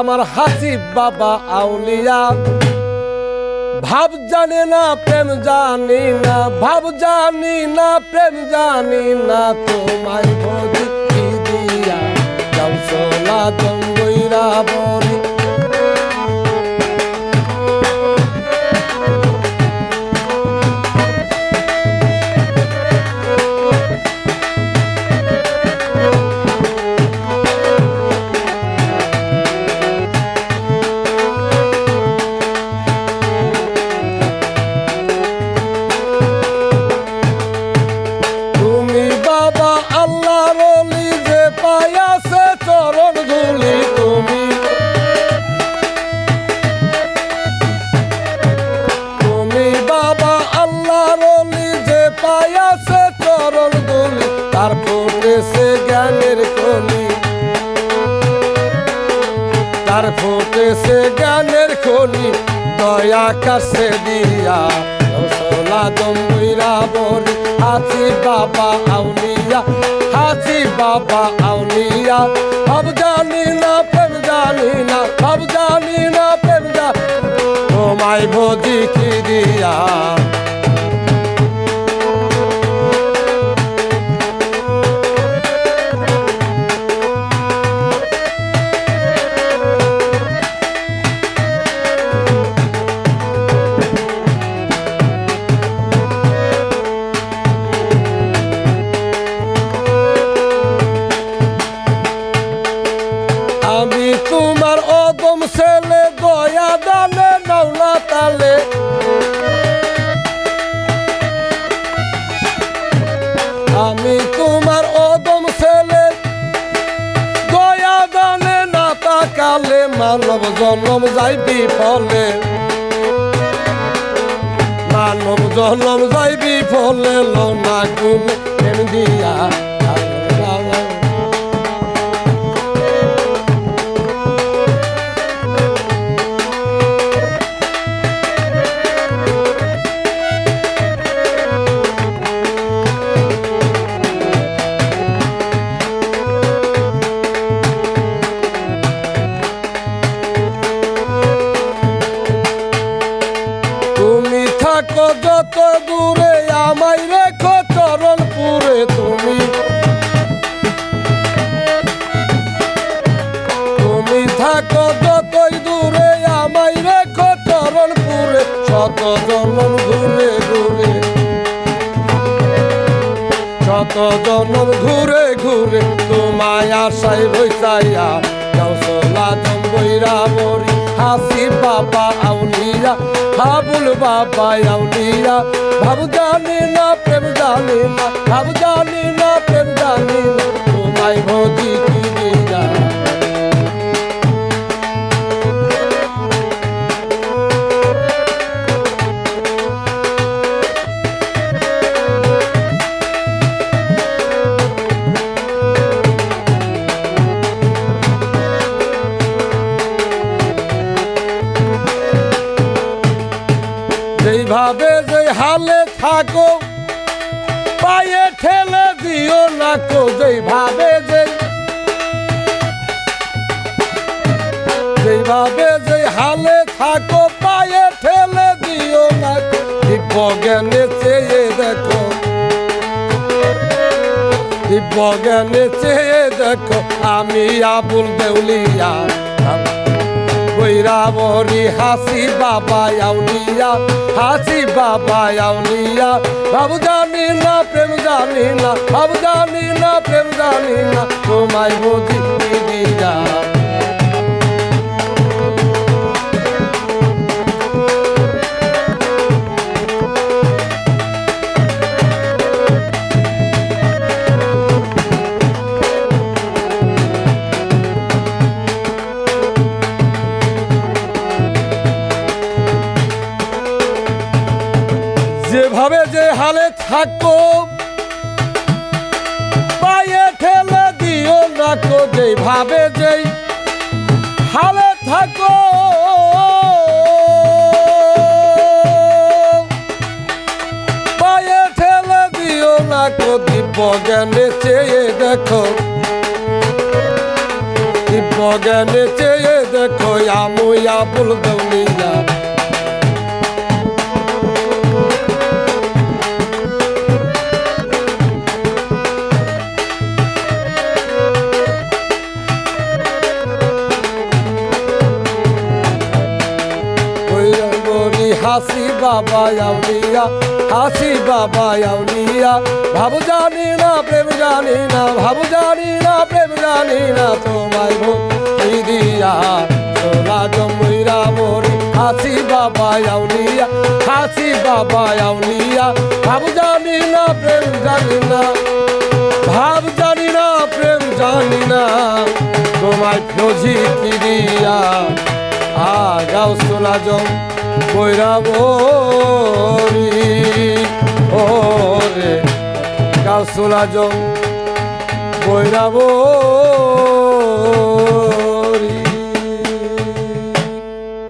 আমার হাসিব বাবা আউলিয়া। ভাব জানে না, প্রেম জানি না, ভাব জানি না, প্রেম জানি না, তোমায় জ্ঞানের কলি। তার ফুটেছে জ্ঞানের খনি দয়া কাছে দিয়া। সোলা জম্বুইরা বলি হাসি বাবা আউলিয়া হাসি বাবা আউলিয়া। ভাব জানি না, প্রেম জানি না ভাব জানি না, প্রেম জানি তোমায় ভোজি কি দিয়া? আমি তোমার অদম ছেলে। দয়া দানে না তাকালে মানব জন্ম যাইবি ফলে মানব জন্ম যাইবি ফলে লোনা প্রেম দিয়া। দূরে আমায় রেখো চরণপুরে তুমি। তুমি থাকো যতই দূরে আমায় রেখো চরণপুরে, শত জনম ঘুরে ঘুরে। শত জনম ঘুরে ঘুরে তোমায় আশায় রইতাইয়া যাও সোলা জম্বইরা মরি, হাসি বাবা আউলিয়া হাবুল বাবা আউলিয়া ভাব জানে না, প্রেম জানে না, ভাব জানে না, প্রেম জানে না। তোমায় ভোজি যেইভাবে যে হালে থাকো, পায়ে ঠেলে দিও না কো যেইভাবে যে যেইভাবে যে হালে থাকো, পায়ে ঠেলে দিও না কো, দিব্য জ্ঞানে চেয়ে দেখো। দিব্য জ্ঞানে চেয়ে দেখো, আমি আবুল দেউলিয়া। বৈরাবরি হাসি বাবা আউলিয়া হাসি বাবা আউলিয়া বাবু জানি না, প্রেম জানি না, বাবু জানি না, প্রেম জানি না, তোমায় বুঝি যেভাবে যে হালে থাকো পায়ে ঠেলে দিও না কো যেভাবে যেই হালে থাকো পায়ে ঠেলে দিও না কো দিব্য জ্ঞানে চেয়ে দেখো দিব্য সজ্ঞানে চেয়ে দেখো, আমুই আবুল দৌলিয়া। হাসি বাবা আউলিয়া, হাসি বাবা আউলিয়া। ভাবু জানি না, প্রেম জানি না, ভাবু জানি না, প্রেম জানি না তোমায় ভক্তি দিয়া। সোনা জমুইরা মরি হাসি বাবা আউলিয়া, হাসি বাবা আউলিয়া। ভাবু জানি না, প্রেম জানি না, ভাব জানি না, প্রেম জানি না। তোমায় ফৌজি কিরিয়া আগাও সোলা জম বৈরাবরি ওরে গাও জং জম বৈরাবরি